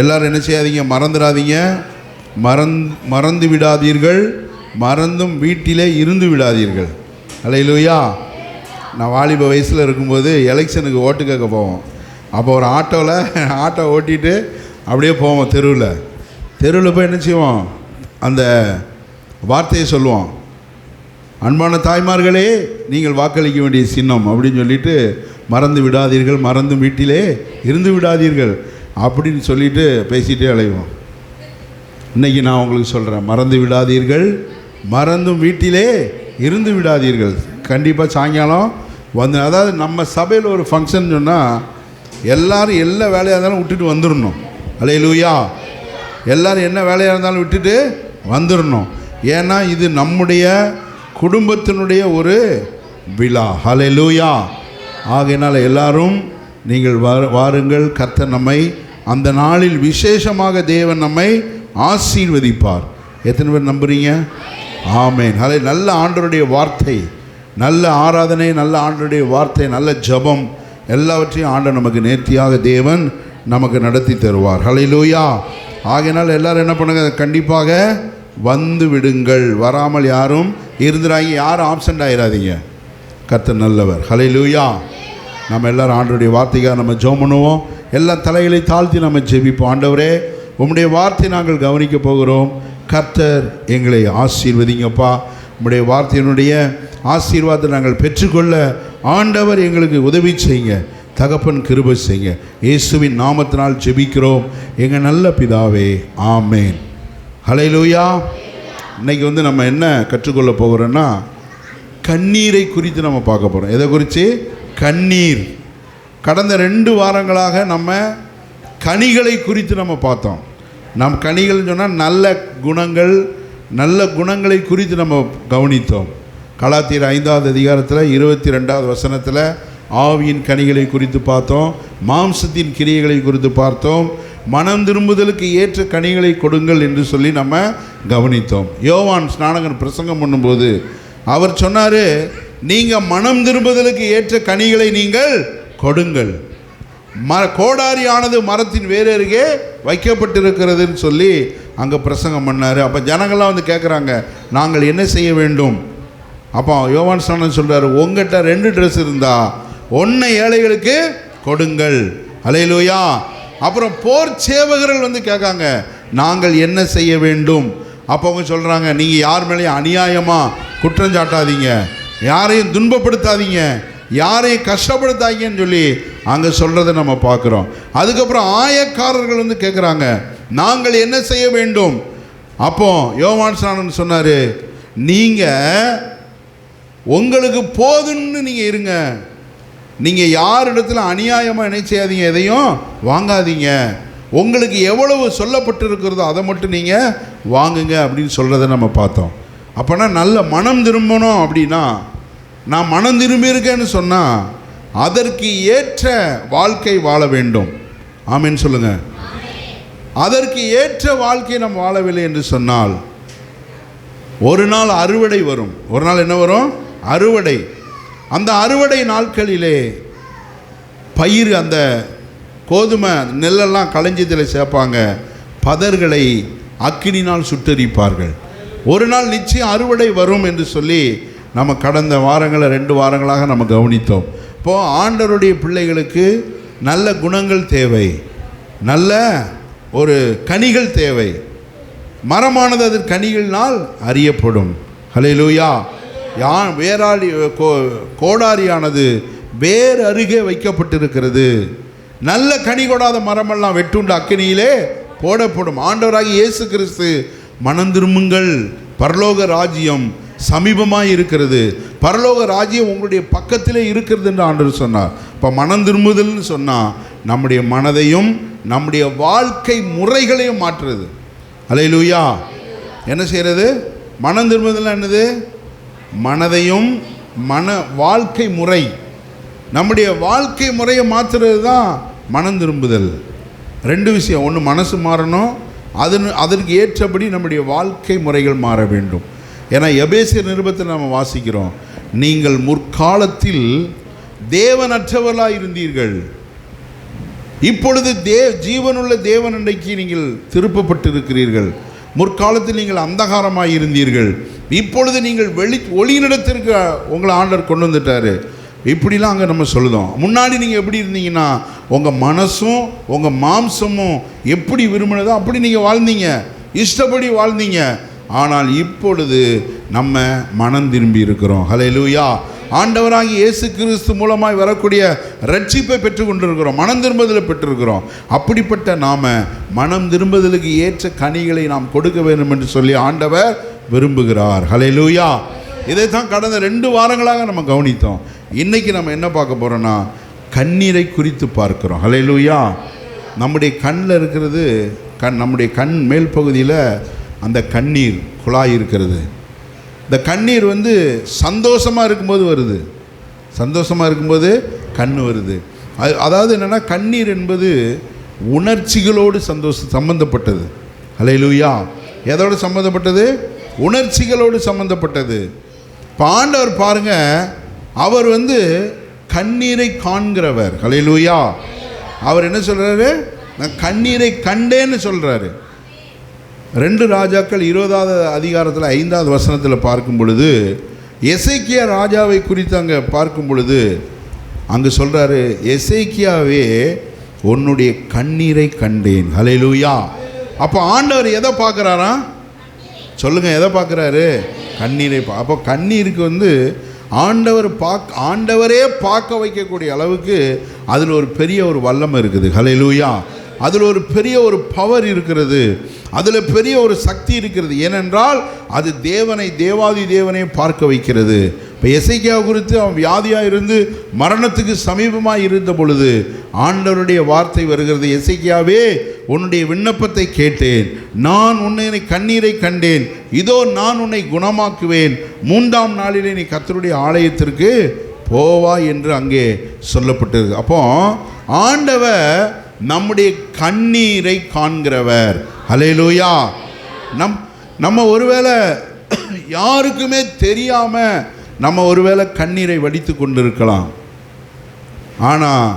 எல்லாரும் என்ன செய்யாதீங்க? மறந்துடாதீங்க மறந் மறந்து விடாதீர்கள். மறந்தும் வீட்டிலே இருந்து விடாதீர்கள். அல்லையிலூயா நான் வாலிப வயசில் இருக்கும்போது எலெக்ஷனுக்கு ஓட்டு கேட்க போவோம். அப்போ ஒரு ஆட்டோவில் ஆட்டோ ஓட்டிட்டு அப்படியே போவோம் தெருவில். தெருவில் போய் என்ன செய்வோம்? அந்த வார்த்தையை சொல்லுவோம். அன்பான தாய்மார்களே நீங்கள் வாக்களிக்க வேண்டிய சின்னம் அப்படின்னு சொல்லிட்டு மறந்து விடாதீர்கள். மறந்தும் வீட்டிலே இருந்து விடாதீர்கள். அப்படின்னு சொல்லிட்டு பேசிகிட்டே அலைவோம். இன்னைக்கு நான் உங்களுக்கு சொல்கிறேன் மறந்து விடாதீர்கள். மறந்தும் வீட்டிலே இருந்து விடாதீர்கள். கண்டிப்பாக சாயங்காலம் வந்து அதாவது நம்ம சபையில் ஒரு ஃபங்க்ஷன் சொன்னால் எல்லோரும் எல்லா வேலையாக இருந்தாலும் விட்டுட்டு வந்துடணும் அலையலூயா. எல்லோரும் என்ன வேலையாக இருந்தாலும் விட்டுட்டு வந்துடணும் ஏன்னா இது நம்முடைய குடும்பத்தினுடைய ஒரு விழா. லூயா ஆகையினால் எல்லாரும் நீங்கள் வாருங்கள். கத்த நம்மை அந்த நாளில் விசேஷமாக தேவன் நம்மை ஆசீர்வதிப்பார். எத்தனை பேர் நம்புறீங்க? ஆமேன். ஹலே நல்ல ஆண்டருடைய வார்த்தை நல்ல ஆராதனை நல்ல ஆண்டருடைய வார்த்தை நல்ல ஜெபம் எல்லாவற்றையும் ஆண்டவர் நமக்கு நேர்த்தியாக தேவன் நமக்கு நடத்தி தருவார். ஹலை லூயா ஆகையினால் எல்லாரும் என்ன பண்ணுங்க? கண்டிப்பாக வந்து விடுங்கள். வராமல் யாரும் இருந்துறாங்க. யாரும் ஆப்சண்ட் ஆகிடாதீங்க கத்த நல்லவர். ஹலை லூயா நம்ம எல்லாரும் ஆண்டருடைய வார்த்தைக்காக நம்ம ஜெபம் பண்ணுவோம். எல்லா தலைகளை தாழ்த்தி நம்ம ஜெபிப்போம். ஆண்டவரே உம்முடைய வார்த்தை நாங்கள் கவனிக்க போகிறோம். கர்த்தர் எங்களை ஆசீர்வதிங்கப்பா. உம்முடைய வார்த்தையினுடைய ஆசீர்வாதத்தை நாங்கள் பெற்றுக்கொள்ள ஆண்டவர் எங்களுக்கு உதவி செய்யுங்க. தகப்பன் கிருப செய்யுங்க. இயேசுவின் நாமத்தினால் ஜெபிக்கிறோம். எங்கள் நல்ல பிதாவே ஆமேன். ஹலைலூயா இன்னைக்கு வந்து நம்ம என்ன கற்றுக்கொள்ள போகிறோன்னா கண்ணீரை குறித்து நம்ம பார்க்க போகிறோம் எதை குறித்து கண்ணீர். கடந்த ரெண்டு வாரங்களாக நம்ம கனிகளை குறித்து நம்ம பார்த்தோம். நம் கனிகள்னு சொன்னால் நல்ல குணங்கள் நல்ல குணங்களை குறித்து நம்ம கவனித்தோம். கலாத்தீர் ஐந்தாவது அதிகாரத்தில் இருபத்தி ரெண்டாவது வசனத்தில் ஆவியின் கனிகளை குறித்து பார்த்தோம் மாம்சத்தின் கிரியைகளை குறித்து பார்த்தோம் மனம் திரும்புதலுக்கு ஏற்ற கனிகளை கொடுங்கள் என்று சொல்லி நம்ம கவனித்தோம். யோவான் ஸ்நானகன் பிரசங்கம் பண்ணும்போது அவர் சொன்னார் நீங்கள் மனம் திரும்புதலுக்கு ஏற்ற கனிகளை நீங்கள் கொடுங்கள். ம கோடாரியானது மரத்தின் வேறருகே வைக்கப்பட்டிருக்கிறதுன்னு சொல்லி அங்கே பிரசங்கம் பண்ணார். அப்போ ஜனங்கள்லாம் வந்து கேட்குறாங்க நாங்கள் என்ன செய்ய வேண்டும்? அப்போ யோவான் சனன் சொல்கிறார் உங்ககிட்ட ரெண்டு ட்ரெஸ் இருந்தா ஒன்றை ஏழைகளுக்கு கொடுங்கள். அலையிலூயா அப்புறம் போர் சேவகர்கள் வந்து கேட்காங்க நாங்கள் என்ன செய்ய வேண்டும்? அப்போ அவங்க சொல்கிறாங்க நீங்கள் யார் மேலேயும் அநியாயமாக குற்றம் சாட்டாதீங்க. யாரையும் துன்பப்படுத்தாதீங்க. யாரையும் கஷ்டப்படுத்தாங்கன்னு சொல்லி அங்கே சொல்கிறத நம்ம பார்க்குறோம். அதுக்கப்புறம் ஆயக்காரர்கள் வந்து கேட்குறாங்க நாங்கள் என்ன செய்ய வேண்டும்? அப்போ யோவான் சாணன் சொன்னார் நீங்கள் உங்களுக்கு போதும்னு நீங்கள் இருங்க. நீங்கள் யார் இடத்துல அநியாயமாக என்ன செய்யாதீங்க எதையும் வாங்காதீங்க. உங்களுக்கு எவ்வளவு சொல்லப்பட்டிருக்கிறதோ அதை மட்டும் நீங்கள் வாங்குங்க அப்படின்னு சொல்கிறத நம்ம பார்த்தோம். அப்போனா நல்ல மனம் திரும்பணும் அப்படின்னா நான் மனம் திரும்பியிருக்கேன்னு சொன்னால் அதற்கு ஏற்ற வாழ்க்கை வாழ வேண்டும். ஆமென்னு சொல்லுங்கள் அதற்கு ஏற்ற வாழ்க்கை நாம் வாழவில்லை என்று சொன்னால் ஒரு நாள் அறுவடை வரும். ஒரு நாள் என்ன வரும்? அறுவடை. அந்த அறுவடை நாட்களிலே பயிர் அந்த கோதுமை நெல்லெல்லாம் களஞ்சியத்தில் சேர்ப்பாங்க. பதர்களை அக்கினினால் சுட்டரிப்பார்கள். ஒரு நாள் நிச்சயம் அறுவடை வரும் என்று சொல்லி நம்ம கடந்த வாரங்களை ரெண்டு வாரங்களாக நம்ம கவனித்தோம். இப்போது ஆண்டவருடைய பிள்ளைகளுக்கு நல்ல குணங்கள் தேவை. நல்ல ஒரு கனிகள் தேவை. மரமானது அது கனிகள்னால் அறியப்படும். ஹalleluya. யா வேறாளி கோ கோடாரியானது வேர் அருகே வைக்கப்பட்டிருக்கிறது. நல்ல கனி கொடாத மரமெல்லாம் வெட்டுண்டு அக்கினியிலே போடப்படும். ஆண்டவராகி இயேசு கிறிஸ்து மனம் திரும்புங்கள். பரலோக ராஜ்யம் சமீபமாக இருக்கிறது. பரலோக ராஜ்யம் உங்களுடைய பக்கத்திலே இருக்கிறது என்று ஆண்டவர் சொன்னார். இப்போ மனம் திரும்புதல்னு சொன்னால் நம்முடைய மனதையும் நம்முடைய வாழ்க்கை முறைகளையும் மாற்றுறது. அலையிலூயா. என்ன செய்கிறது மனம் திரும்புதல் என்னது? மனதையும் மன வாழ்க்கை முறை. நம்முடைய வாழ்க்கை முறையை மாற்றுறது தான் மனம் திரும்புதல். ரெண்டு விஷயம். ஒன்று மனசு மாறணும். அதன் அதற்கு ஏற்றபடி நம்முடைய வாழ்க்கை முறைகள் மாற வேண்டும். ஏன்னா எபேசிய நிருபத்தை நம்ம வாசிக்கிறோம். நீங்கள் முற்காலத்தில் தேவனற்றவர்களாக இருந்தீர்கள். இப்பொழுது தே ஜீவனுள்ள தேவன் அன்றைக்கு நீங்கள் திருப்பப்பட்டிருக்கிறீர்கள். முற்காலத்தில் நீங்கள் அந்தகாரமாக இருந்தீர்கள். இப்பொழுது நீங்கள் வெளி ஒளியினிடத்திற்கு உங்களை ஆண்டர் கொண்டு வந்துட்டாரு. இப்படிலாம் அங்கே நம்ம சொல்லுதோம். முன்னாடி நீங்கள் எப்படி இருந்தீங்கன்னா உங்கள் மனசும் உங்கள் மாம்சமும் எப்படி விரும்பினதோ அப்படி நீங்கள் வாழ்ந்தீங்க. இஷ்டப்படி வாழ்ந்தீங்க. ஆனால் இப்பொழுது நம்ம மனம் திரும்பி இருக்கிறோம். ஹalleluya ஆண்டவராகி இயேசு கிறிஸ்து மூலமாய் வரக்கூடிய ரட்சிப்பை பெற்று கொண்டிருக்கிறோம் மனம் திரும்பதில் பெற்றிருக்கிறோம். அப்படிப்பட்ட நாம் மனம் திரும்புதலுக்கு ஏற்ற கனிகளை நாம் கொடுக்க வேண்டும் என்று சொல்லி ஆண்டவர் விரும்புகிறார். ஹalleluya இதை தான் கடந்த ரெண்டு வாரங்களாக நம்ம கவனித்தோம். இன்றைக்கி நம்ம என்ன பார்க்க போகிறோன்னா கண்ணீரை குறித்து பார்க்குறோம். ஹalleluya நம்முடைய கண்ணில் இருக்கிறது கண் நம்முடைய கண் மேல் பகுதியில் அந்த கண்ணீர் குழாய் இருக்கிறது. இந்த கண்ணீர் வந்து சந்தோஷமாக இருக்கும்போது வருது. சந்தோஷமாக இருக்கும்போது கண் வருது. அது அதாவது என்னென்னா கண்ணீர் என்பது உணர்ச்சிகளோடு சந்தோஷம் சம்பந்தப்பட்டது. ஹalleluya. எதோடு சம்மந்தப்பட்டது உணர்ச்சிகளோடு சம்பந்தப்பட்டது. இப்போ ஆண்டவர் பாருங்க அவர் வந்து கண்ணீரை காண்கிறவர். ஹalleluya. அவர் என்ன சொல்கிறாரு நான் கண்ணீரை கண்டேன்னு சொல்கிறாரு ரெண்டு ராஜாக்கள் இருபதாவது அதிகாரத்தில் ஐந்தாவது வசனத்தில் பார்க்கும் பொழுது எசேக்கியா ராஜாவை குறித்து அங்கே பார்க்கும் பொழுது அங்கே சொல்கிறாரு எசைக்கியாவே உன்னுடைய கண்ணீரை கண்டேன். ஹalleluya. அப்போ ஆண்டவர் எதை பார்க்குறாரா? சொல்லுங்கள் எதை பார்க்குறாரு? கண்ணீரை பா அப்போ கண்ணீருக்கு வந்து ஆண்டவர் பார்க்க ஆண்டவரே பார்க்க வைக்கக்கூடிய அளவுக்கு அதில் ஒரு பெரிய ஒரு வல்லம் இருக்குது. ஹalleluya. அதில் ஒரு பெரிய ஒரு பவர் இருக்கிறது. அதில் பெரிய ஒரு சக்தி இருக்கிறது. ஏனென்றால் அது தேவனை தேவாதி தேவனை பார்க்க வைக்கிறது. இப்போ எசைக்கியா குறித்து அவன் வியாதியாக இருந்து மரணத்துக்கு சமீபமாக இருந்த பொழுது ஆண்டவருடைய வார்த்தை வருகிறது. எசைக்கியாவே உன்னுடைய விண்ணப்பத்தை கேட்டேன். நான் உன்னை கண்ணீரை கண்டேன். இதோ நான் உன்னை குணமாக்குவேன். மூன்றாம் நாளிலே நீ கத்தருடைய ஆலயத்திற்கு போவா என்று அங்கே சொல்லப்பட்டிருக்கு. அப்போ ஆண்டவர் நம்முடைய கண்ணீரை காண்கிறவர். அலையலூயா நம் நம்ம ஒருவேளை யாருக்குமே தெரியாமல் நம்ம ஒருவேளை கண்ணீரை வடித்து கொண்டிருக்கலாம். ஆனால்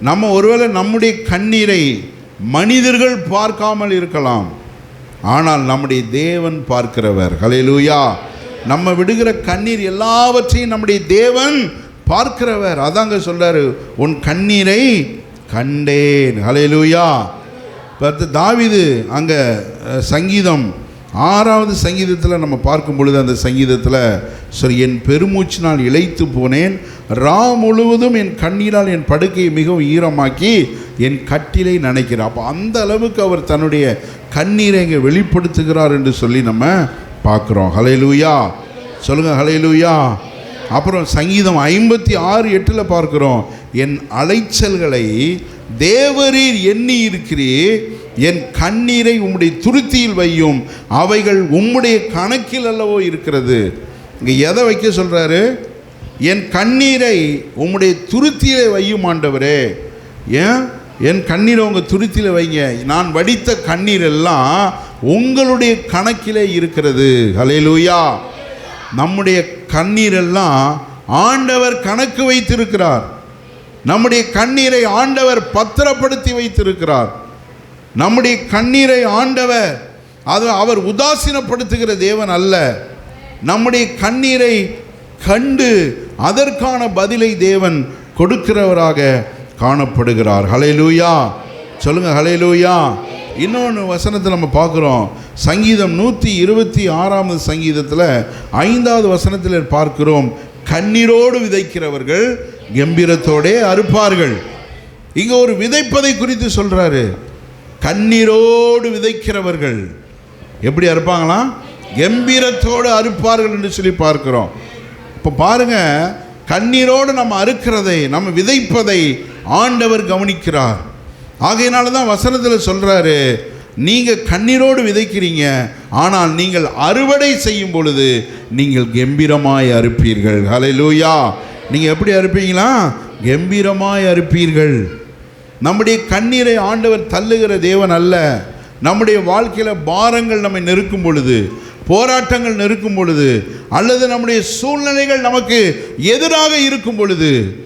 நம்ம ஒருவேளை நம்முடைய கண்ணீரை மனிதர்கள் பார்க்காமல் இருக்கலாம். ஆனால் நம்முடைய தேவன் பார்க்கிறவர். ஹalleluya நம்ம விடுகிற கண்ணீர் எல்லாவற்றையும் நம்முடைய தேவன் பார்க்கிறவர். அதாங்க சொல்கிறாரு உன் கண்ணீரை கண்டேன். ஹalleluya. பத்து தாவிது அங்கே சங்கீதம் ஆறாவது சங்கீதத்தில் நம்ம பார்க்கும் பொழுது அந்த சங்கீதத்தில் சரி என் பெருமூச்சினால் இழைத்து போனேன் ரா முழுவதும் என் கண்ணீரால் என் படுக்கையை மிகவும் ஈரமாக்கி என் கட்டிலை நினைக்கிறார். அப்போ அந்த அளவுக்கு அவர் தன்னுடைய கண்ணீரை இங்கே வெளிப்படுத்துகிறார் என்று சொல்லி நம்ம பார்க்குறோம். ஹalleluya. சொல்லுங்கள் ஹalleluya. அப்புறம் சங்கீதம் ஐம்பத்தி ஆறு எட்டில் பார்க்குறோம். என் அலைச்சல்களை தேவரீர் எண்ணி இருக்கிறீர் என் கண்ணீரை உம்முடைய துருத்தியில் வையும். அவைகள் உம்முடைய கணக்கில் அல்லவோ இருக்கிறது. இங்கே எதை வைக்க சொல்கிறாரு என் கண்ணீரை உம்முடைய துருத்தியிலே வையும் ஆண்டவரே. ஏன்? என் கண்ணீரை உங்கள் துருத்தியில் வைங்க. நான் வடித்த கண்ணீர் எல்லாம் உங்களுடைய கணக்கிலே இருக்கிறது. ஹலேலூயா நம்முடைய கண்ணீரெல்லாம் ஆண்டவர் கணக்கு வைத்திருக்கிறார். நம்முடைய கண்ணீரை ஆண்டவர் பத்திரப்படுத்தி வைத்திருக்கிறார். நம்முடைய கண்ணீரை ஆண்டவர் அது அவர் உதாசீனப்படுத்துகிற தேவன் அல்ல. நம்முடைய கண்ணீரை கண்டு அதற்கான பதிலை தேவன் கொடுக்கிறவராக காணப்படுகிறார். ஹலேலூயா சொல்லுங்க ஹலேலூயா இன்னொன்று வசனத்தை நம்ம பார்க்குறோம். சங்கீதம் நூற்றி இருபத்தி ஆறாவது சங்கீதத்தில் ஐந்தாவது வசனத்தில் பார்க்கிறோம். கண்ணீரோடு விதைக்கிறவர்கள் கம்பீரத்தோடே அறுப்பார்கள். இங்கே ஒரு விதைப்பதை குறித்து சொல்கிறாரு கண்ணீரோடு விதைக்கிறவர்கள். எப்படி அறுப்பாங்களாம் கம்பீரத்தோடு அறுப்பார்கள் என்று சொல்லி பார்க்கிறோம். இப்போ பாருங்க கண்ணீரோடு நம்ம அறுக்கிறதை நம்ம விதைப்பதை ஆண்டவர் கவனிக்கிறார். ஆகையினால தான் வசனத்தில் சொல்கிறாரு நீங்கள் கண்ணீரோடு விதைக்கிறீங்க ஆனால் நீங்கள் அறுவடை செய்யும் பொழுது நீங்கள் கம்பீரமாய் அறுப்பீர்கள். ஹலை லூயா நீங்கள் எப்படி அறுப்பீங்களா? கம்பீரமாய் அறுப்பீர்கள். நம்முடைய கண்ணீரை ஆண்டவர் தள்ளுகிற தேவன் அல்ல. நம்முடைய வாழ்க்கையில் பாரங்கள் நம்மை நெருக்கும் பொழுது போராட்டங்கள் நெருக்கும் பொழுது அல்லது நம்முடைய சூழ்நிலைகள் நமக்கு எதிராக இருக்கும் பொழுது